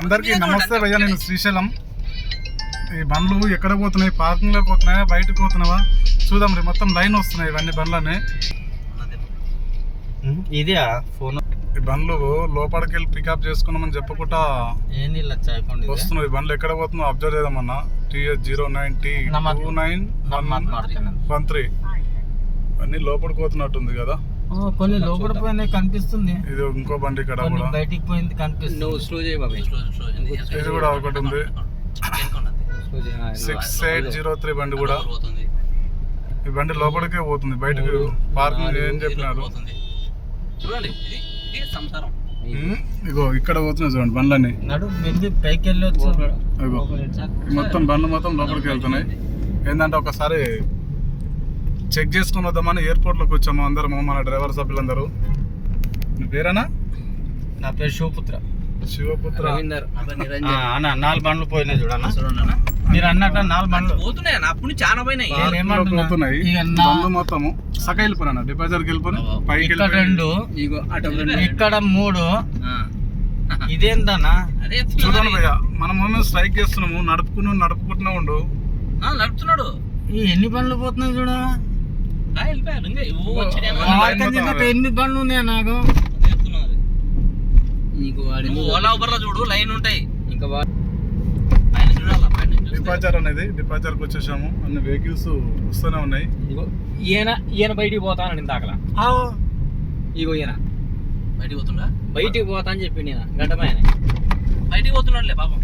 అందరికీ నమస్తే భయ్య నేను శ్రీశైలం. ఈ బండ్లు ఎక్కడ పోతున్నాయి? పార్కింగ్లో పోతున్నాయా? బయటకు పోతున్నావా? చూద్దాం రే మొత్తం లైన్ వస్తున్నాయి ఇవన్నీ బండ్లని. ఇదే ఫోన్. ఈ బండ్లు లోపలికి వెళ్ళి పికప్ చేసుకున్నామని చెప్పకుండా వస్తున్నాయి. బండ్లు ఎక్కడ పోతున్నావు? అబ్జర్వ్ చేద్దామన్నా. TS zero nine T. Two nine one one three. అన్ని లోపలికి పోతున్నట్టుంది కదా. కొన్ని లోపల పోయినాయి కనిపిస్తుంది. ఇది ఇంకో బండి ఇక్కడ కూడా. బయటికి పోయింది కనిపిస్తుంది. నువ్వు స్లో చేయి బాబాయ్. ఇది కూడా ఒకటి ఉంది. సిక్స్ ఎయిట్ జీరో త్రీ బండి కూడా. ఈ బండి లోపలికే పోతుంది బయటకు పార్కింగ్ ఏం చెప్పినారు? చూడండి ఇది సంసారం. ఇగో ఇక్కడ పోతున్నాయి చూడండి బండ్లన్నీ. నడు వెళ్ళి పైకి ఈ మొత్తం బండ్లు మొత్తం లోపలికి వెళ్తున్నాయి. ఏంటంటే ఒకసారి చెక్ చేసుకుని వద్దామని ఎయిర్పోర్ట్లోకి వచ్చాము అందరం మన డ్రైవర్ సభ్యులందరూ. నీ పేరేనా? నా పేరు శివపుత్ర. శివపుత్ర. అన్న నాలుగు బండ్లు పోయినాయి చూడన్న మీరు అన్నట్టు నాలుగు బండ్లు. పోతున్నాయి అప్పుడు చాలా పోయినాయి? పోతున్నాయి. బండ్లు మొత్తము. సగ వెళ్ళిపోయినా డిపాజిట్కి వెళ్ళిపోయి పైకి రెండు. ఇగో అటు ఇక్కడ మూడు. ఇదేంటన్నా అదే చూడండి భయ్య మనం స్ట్రైక్ చేస్తున్నాము నడుపుకుని నడుపుకుంటూనే ఉండు. ఆ, నడుపుతున్నాడు. ఎన్ని బండ్లు పోతున్నాయి చూడ ఇంకా బండ్లు ఉన్నాయి నాకు? చెప్తున్నారు. నువ్వు ఓలా ఊబర్లో చూడు లైన్ ఉంటాయి. ఇంకా చూడాలా. డిపాచర్ అనేది డిపాచర్కి వచ్చేసాము. అన్ని వెహికల్స్ వస్తూనే ఉన్నాయి. ఈయన ఈయన బయటికి పోతానని ఇందాకలా ఇగో ఈయన. బయటికి పోతుండా? బయటికి పోతా అని చెప్పిండు ఈయన గడ్డమైన బయటికి పోతున్నాడులే పాపం.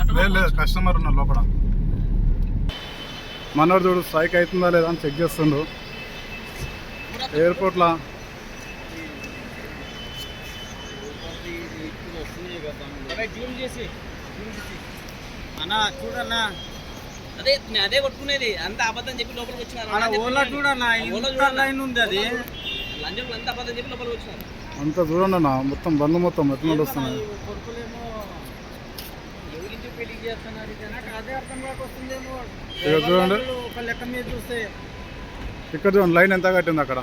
అటు లేదు లేదు కస్టమర్ ఉన్నారు లోపల. మనోడు చూడు స్ట్రైక్ అవుతుందా లేదా అని చెక్ చేస్తుండు. ఎయిర్పోర్ట్లో. అన్నా చూడన్నా. అదే నేను అదే కొట్టుకునేది. అంత అబద్ధం చెప్పి లోపలికి వచ్చినారు. అలా ఓలా చూడన్నా ఓలా ఇంత చూడన్నా. లైన్ ఉంది అది. లంజం అంత అబద్ధం చెప్పి లోపలికి వచ్చినారు. అంతా చూడండి అన్న మొత్తం బండ్లు మొత్తం ఎట్లా ఇక చూడండి. ఒక లెక్క మీద చూస్తే ఇక్కడ చూడండి లైన్ ఎంత కట్టింది అక్కడ?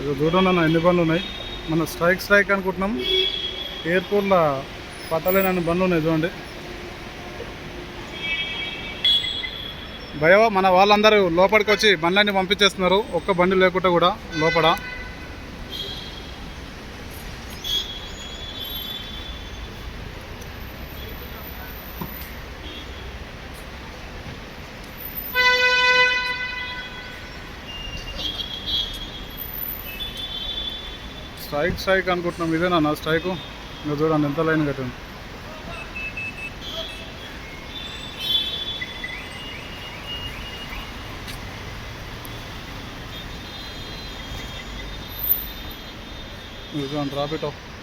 ఇక. చూడండి అన్న ఎన్ని బండ్లు ఉన్నాయి? మన స్ట్రైక్ స్ట్రైక్ అనుకుంటున్నాం. ఎయిర్పోర్ట్లో పట్టలేనన్ని బండ్లు ఉన్నాయి చూడండి. భయవ మన వాళ్ళందరూ లోపలికి వచ్చి బండ్లన్నీ పంపించేస్తున్నారు. ఒక్క బండి లేకుండా కూడా లోపల. స్ట్రైక్ స్ట్రైక్ అనుకుంటున్నాం. ఇదేనా నా స్ట్రైక్? ఇంకా చూడండి ఎంత లైన్ కట్టింది. we go on rabbit off